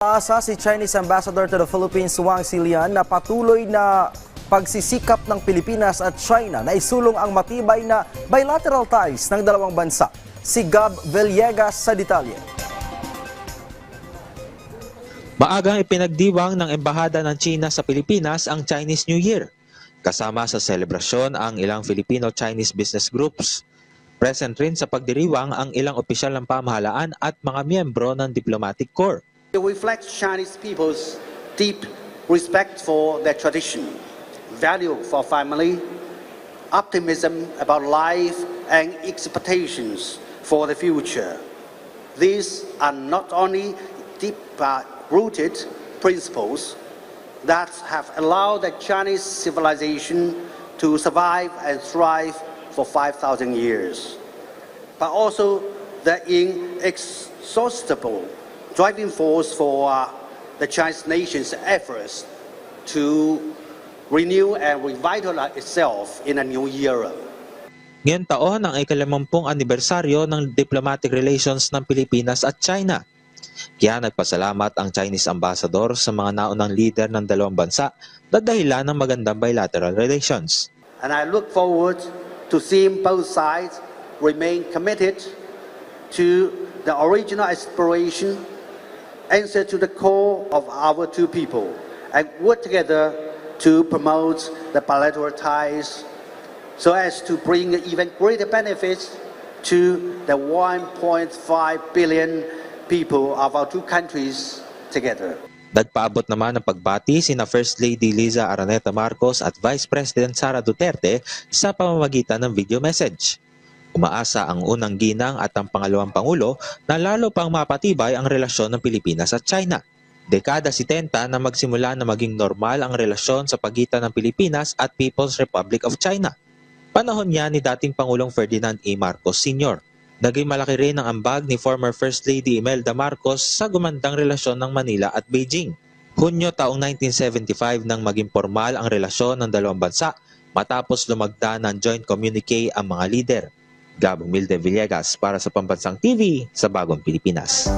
Asa si Chinese Ambassador to the Philippines Wang Silian na patuloy na pagsisikap ng Pilipinas at China na isulong ang matibay na bilateral ties ng dalawang bansa. Si Gab Villegas sa detalye. Maagang ipinagdiwang ng Embahada ng China sa Pilipinas ang Chinese New Year. Kasama sa selebrasyon ang ilang Filipino-Chinese business groups. Present rin sa pagdiriwang ang ilang opisyal ng pamahalaan at mga miyembro ng diplomatic corps. It reflects Chinese people's deep respect for their tradition, value for family, optimism about life, and expectations for the future. These are not only deep uh, rooted principles that have allowed the Chinese civilization to survive and thrive for 5,000 years, but also the inexhaustible driving force for uh, the Chinese nation's efforts to renew and revitalize itself in a new era. Ngayon taon ang ikalimampung anibersaryo ng diplomatic relations ng Pilipinas at China. Kaya nagpasalamat ang Chinese ambassador sa mga naunang leader ng dalawang bansa na dahilan ng magandang bilateral relations. And I look forward to seeing both sides remain committed to the original aspiration, answer to the call of our two people, and work together to promote the bilateral ties so as to bring even greater benefits to the 1.5 billion people of our two countries together. Nagpaabot naman ng pagbati sina First Lady Liza Araneta Marcos at Vice President Sara Duterte sa pamamagitan ng video message. Umaasa ang unang ginang at ang pangalawang pangulo na lalo pang mapatibay ang relasyon ng Pilipinas at China. Dekada 70 na magsimula na maging normal ang relasyon sa pagitan ng Pilipinas at People's Republic of China. Panahon niya ni dating Pangulong Ferdinand A. Marcos Sr. Naging malaki rin ang ambag ni former First Lady Imelda Marcos sa gumandang relasyon ng Manila at Beijing. Hunyo taong 1975 nang maging formal ang relasyon ng dalawang bansa matapos lumagda ng joint communique ang mga lider. Gabong Milde Villegas para sa Pambansang TV sa Bagong Pilipinas.